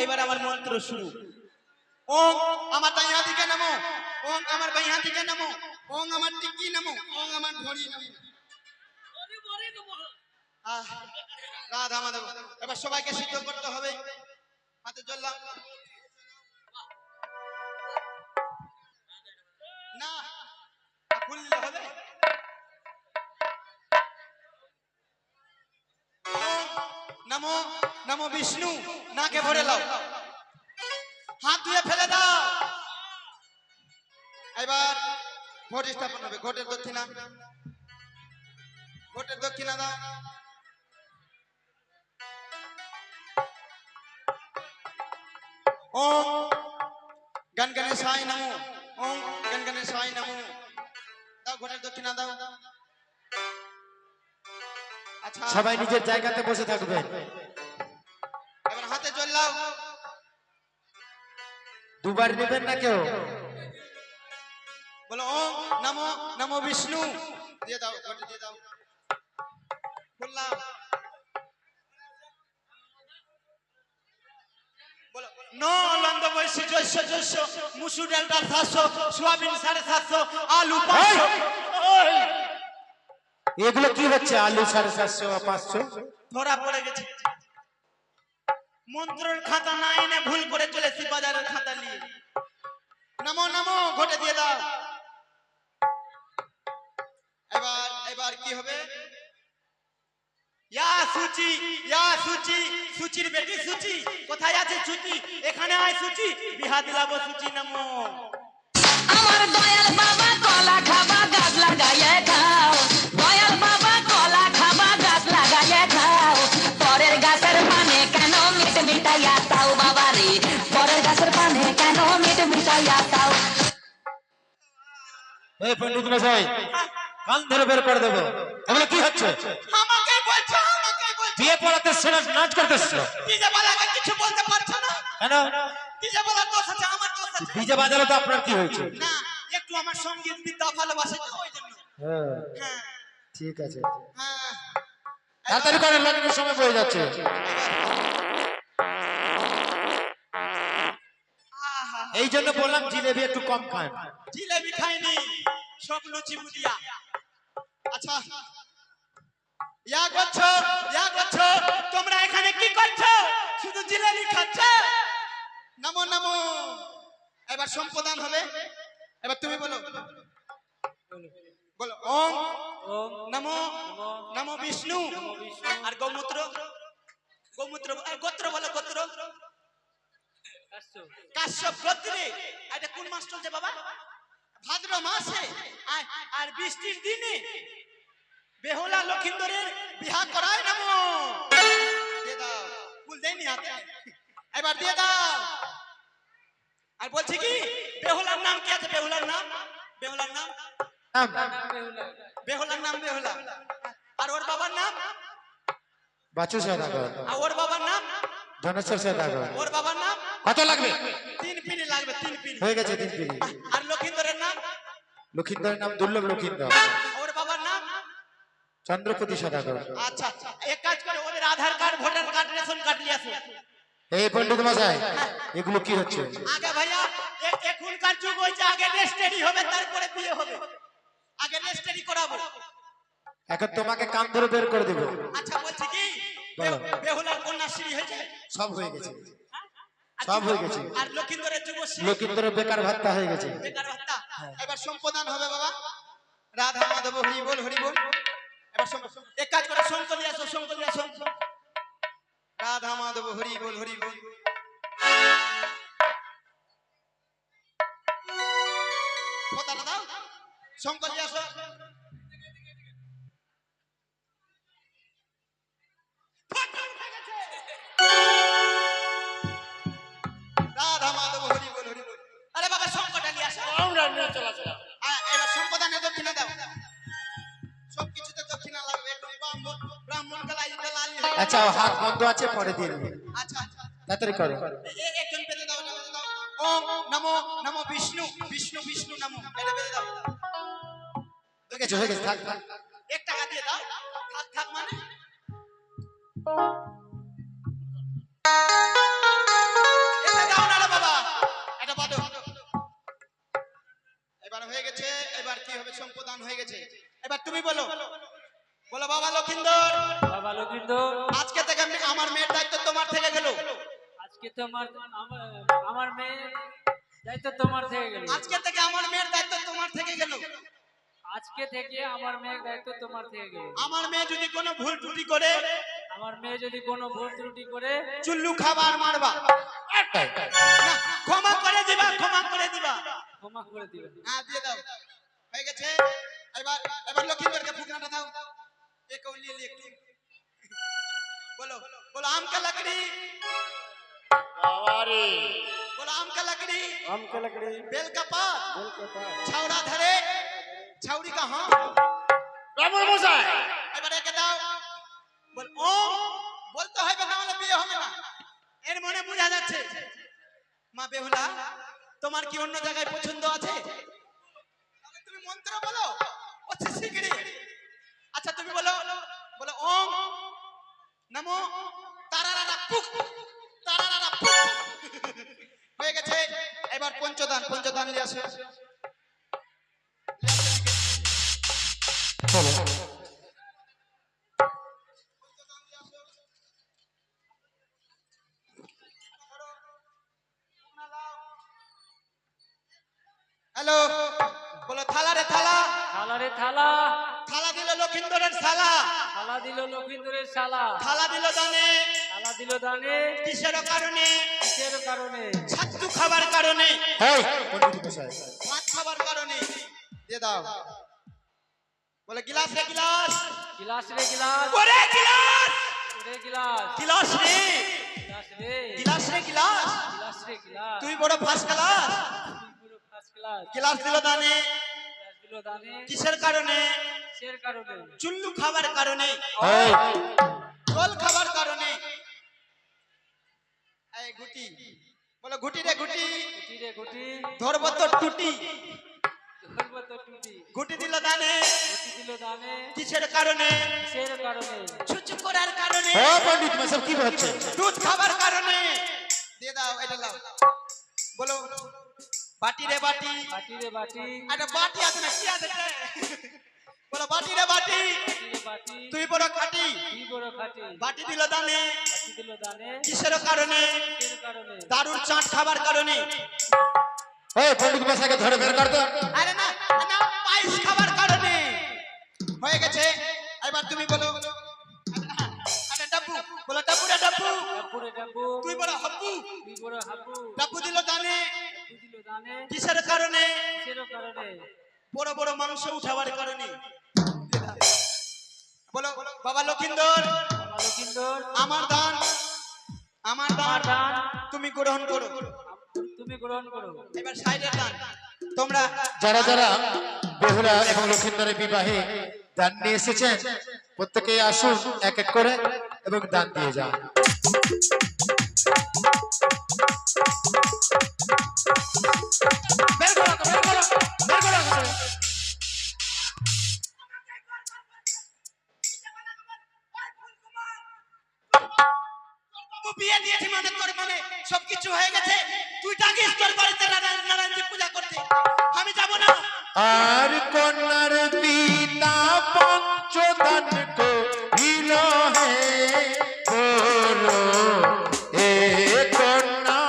এইবার আমার মন্ত্র শুরু। ওং আমার ডাইয়া দিকে নামো। ওং আমার বাইয়া দিকে নামো। ওং আমার টিকি নামো। ওং আমার ঘড়ি নামো। রাধা মাধব, এবার সবাইকে সিদ্ধ করতে হবে। হাতে চললাম না ফুল দিলে হবে। নমো নমো বিষ্ণু, নাকে ভরে লাও হাত ধুয়ে ফেলে দাও। এবার ঘট স্থাপন হবে। ঘটের দক্ষিণা। ঘটের দক্ষিণা দাও। ওম গণ গণেশায় নমো। ওম গণ গণেশায় নমো। দাও ঘটের দক্ষিণা দাও। সবাই নিজের জায়গাতে বসে থাকবেন এবার হাতে চললাও দুবার নেবেন না কেউ? বলো ওম নমো নমো বিষ্ণু। দিয়ে দাও ঘটে দিয়ে দাও। বৈশি জৈশ জৈশ। মুসুর ডাল সাতশো সোয়াবিন সাড়ে সাতশো আলু পাঁচশো। এগুলো কি হচ্ছে? আলু সাড়ে সাতশো পাঁচশো? ধরা পড়ে গেছে। মন্ত্রের খাতা না এনে ভুল করে চলেছি বাজারের খাতা নিয়ে। নমো নমো ঘটে দিয়ে দাও। এবার এবার কি হবে? ইয়া সুচি ইয়া সুচি সুচির বেটি সুচি। কোথায় আছে সুচি? এখানে আয় সুচি। বিহা দিলাবো সুচি নমো। আমার দয়াল বাবা কলা খাবা গাছ লাগাইয়ে খাও এই পণ্ডিত মশাই কান ধরে বের করে দেবো। এগুলো কি হচ্ছে? আমাকে বলছো আমাকে বলছো। বিয়ে পড়াতে সেরা নাচ করতেছো ডিজে বালাকে কিছু বলতে পারছ না? কেন? ডিজে বালার দোষ আছে আমার দোষ আছে। ডিজে বাজালে তো আপনার কি হয়েছে? না একটু আমার সংগীত বিদ্যা ভালোবাসে তো ওই জন্য। হ্যাঁ, হ্যাঁ। ঠিক আছে। হ্যাঁ। তাড়াতাড়ি সময় বয়ে যাচ্ছে। এই জন্য বললাম জিলেবি একটু কম খান। সব লুচি বুদিয়া আচ্ছা। ইয়া করছ ইয়া করছ তোমরা এখানে কি করছ? শুধু জিলেবি খাচ্ছ? নমো নমো। এবার সম্পদান হবে। এবার তুমি বলো। বলো ওম নমো নমো বিষ্ণু। আর গৌমূত্র? গৌমূত্র আর গোত্র বলো গোত্র। কাশ্যপ গোত্রে? এটা কোন মাস চলছে বাবা? ভাদ্র মাসে আর- বৃষ্টির দিনে বেহুলা লক্ষিন্দরের বিহা করায় নামো দিয়ে দাও ফুল দেয়নি হাতে। এবার দিয়ে দাও। আর বলছি কি বেহুলার নাম কি আছে? বেহুলার নাম? বেহুলার নাম? বেহুলার নাম বেহুলা। আর ওর বাবার নাম? বাচু সদাগর। আর ওর বাবার নাম? ধনেশ্বর সদাগর। ওর বাবার নাম? কত লাগবে? তিন পিনি লাগবে তিন পিনি। হয়ে গেছে তিন নাম লক্ষিন্দরের নাম দুর্লভ লক্ষিন্দর। ওর বাবার নাম? চন্দ্রপতি সদাগর। আচ্ছা এক কাজ করে ওদের Aadhaar card voter card ration card নিয়ে আসো। এই পণ্ডিত মশাই এগুলো কি হচ্ছে? আগে ভাইয়া এখনকার যুগ হয়েছে আগে রেজিস্ট্রি হবে তারপরে বিয়ে হবে। আগে রেজিস্ট্রি করাবো। এখন তোমাকে কান ধরে বের করে দেবো। আচ্ছা বলছি কি? বেহুলার কন্যাশ্রী হয়েছে? সব হয়ে গেছে। সব হয়ে গেছে। আর লক্ষিন্দরের যুবশ্রী? লক্ষিন্দরের বেকার ভাত্তা হয়ে গেছে। বেকার ভাতা এবার সম্পদান হবে বাবা। রাধা মাধব, হরি বল হরি বল। এবার এক কাজ করে শঙ্কর নিয়ে আসো শঙ্কর নিয়ে আসো। রাধা মাধব, হরি বল হরি বল। শঙ্কর নিয়ে আসো। আচ্ছা হাত বন্ধ আছে পরে দিয়ে দেবে। আচ্ছা আচ্ছা তাড়াতাড়ি করো। একজন পেতে দাও দাও ওম নমো নমো বিষ্ণু বিষ্ণু বিষ্ণু নমো। এটা পেতে দাও। হয়ে গেছে হয়ে গেছে থাক থাক। এক টাকা দিয়ে দাও। এটা দাও না বাবা। এটা বাদো এবার হয়ে গেছে এবার কি হবে? সম্প্রদান হয়ে গেছে। এবার তুমি বলো। বলো বাবা লক্ষিন্দর। বাবা লক্ষিন্দর। আজকে থেকে আমার মেয়ের দায়িত্ব তোমার থেকে গেল। আজকে তোমার আমার আমার মেয়ে দায়িত্ব তোমার থেকে গেল। আজকে থেকে আমার মেয়ের দায়িত্ব তোমার থেকে গেল। আজকে থেকে আমার মেয়ের দায়িত্ব তোমার থেকে গেল। আমার মেয়ে যদি কোনো ভুল ত্রুটি করে আমার মেয়ে যদি কোনো ভুল ত্রুটি করে চুল্লু খাবার মারবা। ক্ষমা করে দিবা ক্ষমা করে দিবা। ক্ষমা করে দিবে। হ্যাঁ দিয়ে দাও। হয়ে গেছে। এবার এবার লক্ষিন্দরকে ফুকনাটা দাও। এ কৌলি এলি একটু বলো বলো আম কা লকড়ি बोलो आम का लकड़ी আম কে লকড়ি बेल का पात বেল কে পাত छावड़ा धरे छावड़ी का हाँ ব্রাহ্মণ মশাই এবার একে দাও বল ও বলতে হবে না হলে বিয়ে হবে না এর মনে বোঝা যাচ্ছে মা বেহুলা তোমার কি অন্য জায়গায় পছন্দ আছে পঞ্চদান পঞ্চদান নিয়ে হ্যালো বলো থালা রে থালা। থালা রে থালা। থালা দিল লক্ষিন্দরের থালা থালা দিল লক্ষিন্দরের শালা। থালা দিল দানে। থালা দিল দানে। কিসের কারণে? কিসের কারণে? ছাত্রু খাবার কারণে। এই ভাত খাবার কারণে। দিয়ে দাও। বলে গিলাস রে গিলাস। গিলাস রে গিলাস। ওরে গিলাস! রে গিলাস। গিলাস রে। গিলাস রে। গিলাস রে গিলাস। গিলাস রে গিলাস। তুই বড় ফার্স্ট ক্লাস তুই পুরো ফার্স্ট ক্লাস গিলাস দিল দানে। গিলাস দিল দানে। কিসের কারণে? চুল্লু খাবার কারণে। জল খাবার কারণে। গুটি বলো গুটি রে গুটি গুটি ধরবো তো টুটি গুটি দিল দানে কিসের কারণে? ছুচু করার কারণে। ও পণ্ডিত কি হচ্ছে? দুধ খাবার কারণে। দিয়ে দাও এটা দাও। বলো বাটি রে বাটি। বাটি রে বাটি। একটা বাটি আছে না কি আছে? বলো বাটি রে বাটি। তুই বড় খাটি। কি বড় খাটি। বাটি দিল দানে। কিসের কারণে? দারুর চাট খাবার কারণে। এই পণ্ডিত মশাইকে ধরে বের কর তো। আরে না না পায়েস খাবার কারণে। হয়ে গেছে। এবার তুমি বলো আরে ডাব্বু বলো ডাব্বু রে ডাব্বু। তুই বড় হাব্বু। তুই বড় হাবু ডাব্বু দিল দানে। ডাব্বু দিল দানে। কিসের কারণে? কিসের কারণে? বড় বড় মাংস উঠাবার কারণে। বলো বাবা লক্ষিন্দর। লক্ষিন্দর আমার দান আমার দান তুমি গ্রহণ করো। তুমি গ্রহণ করো। এবার সাইডের দান। তোমরা যারা যারা বেহুলা এবং লক্ষিন্দরের বিবাহে দান নিয়ে এসেছেন প্রত্যেকে আসুন এক এক করে এবং দান দিয়ে যান। বের করো, বের করো, বের করো, বিয়ে দিয়েছি মানে তোর মানে সবকিছু হয়ে গেছে। তুই তোর বাড়িতে নারায়ণজি পূজা করতে। আমি যাব না। আর কন্যার পিতা পঞ্চদান হে কন্যা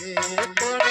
করে